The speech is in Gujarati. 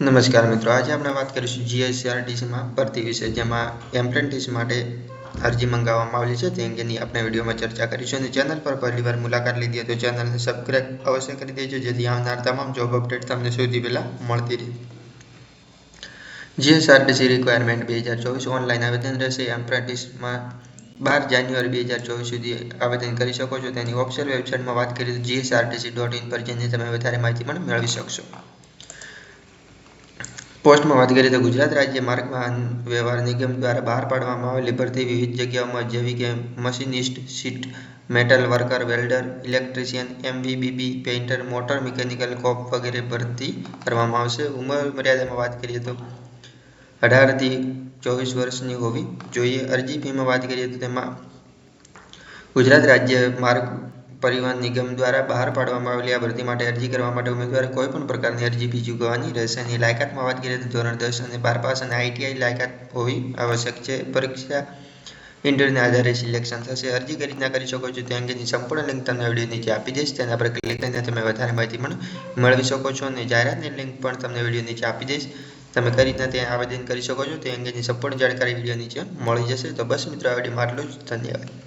નમસ્કાર મિત્રો, આજે આપણે વાત કરીશું જીએસઆરટીસીમાં ભરતી વિશે, જેમાં એમ્પ્રેન્ટિસ માટે અરજી મંગાવવામાં આવેલી છે. તે અંગેની આપણે વિડીયોમાં ચર્ચા કરીશું અને ચેનલ પર પહેલી વાર મુલાકાત લીધી તો ચેનલને સબસ્ક્રાઇબ અવશ્ય કરી દેજો, જેથી આવનાર તમામ જોબ અપડેટ તમને સૌથી પહેલાં મળતી રહે. જીએસઆરટીસી રિક્વાયરમેન્ટ બે હજાર ચોવીસ ઓનલાઈન આવેદન રહેશે. એમ્પ્રેન્ટિસમાં બાર જાન્યુઆરી બે હજાર ચોવીસ સુધી આવેદન કરી શકો છો. તેની ઓફિશિયલ વેબસાઇટમાં વાત કરીએ તો જીએસઆરટીસી ડોટ ઇન પર જઈને તમે વધારે માહિતી પણ મેળવી શકશો. પોસ્ટમાં વાત કરીએ તો ગુજરાત રાજ્ય માર્ગ વાહન વ્યવહાર નિગમ દ્વારા બહાર પાડવામાં આવેલી ભરતી વિવિધ જગ્યાઓમાં જેવી કે machinist sheet metal worker, welder, electrician એમબીબીબી painter, motor mechanical કોપ વગેરે ભરતી કરવામાં આવશે. ઉંમર મર્યાદામાં વાત કરીએ તો અઢારથી ચોવીસ વર્ષની હોવી જોઈએ. અરજી ફીમાં વાત કરીએ તો તેમાં ગુજરાત રાજ્ય માર્ગ પરિવહન નિગમ દ્વારા બહાર પાડવામાં આવેલી આ ભરતી માટે અરજી કરવા માટે ઉમેદવારે કોઈપણ પ્રકારની અરજી ફી ચૂકવવાની રહેશે. અને લાયકાતમાં વાત કરીએ તો ધોરણ દસ અને બાર પાસ અને આઈટીઆઈ લાયકાત હોવી આવશ્યક છે. પરીક્ષા ઇન્ટરના આધારે સિલેક્શન થશે. અરજી કરી રીતના કરી શકો છો તે અંગેની સંપૂર્ણ લિંક તમને વીડિયો નીચે આપી દઈશ. તેના પર ક્લિક કરીને તમે વધારે માહિતી પણ મેળવી શકો છો અને જાહેરાતની લિંક પણ તમને વીડિયો નીચે આપી દઈશ. તમે કઈ રીતના ત્યાં આવેદન કરી શકો છો તે અંગેની સંપૂર્ણ જાણકારી વીડિયો નીચે મળી જશે. તો બસ મિત્રો, આ વીડિયો આટલું જ. ધન્યવાદ.